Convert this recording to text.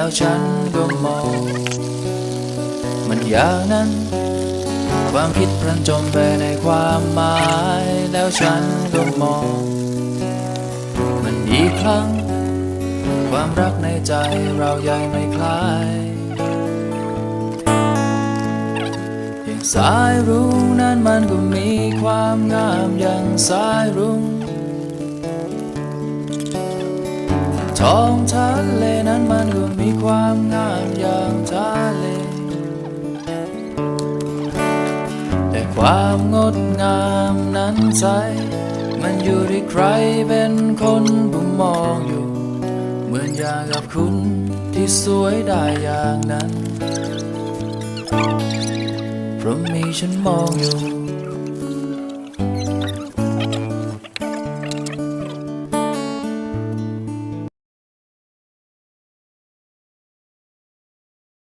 แล้วฉันก็มอง มันอย่างนั้น ความคิดพลันจมไปในความหมาย แล้วฉันก็มอง มันอีกครั้ง ความรักในใจเรายังไม่คลายอย่างสายรุ้งนั้นมันก็มีความงามอย่างสายรุ้งท้องทะเลนั้นมันก็ ความงามอย่างทะเล แต่ความงดงามนั้นใจมันอยู่ที่ใครเป็นคนผู้มองอยู่ เหมือนอย่างกับคุณที่สวยได้อย่างนั้น เพราะมีฉันมองอยู่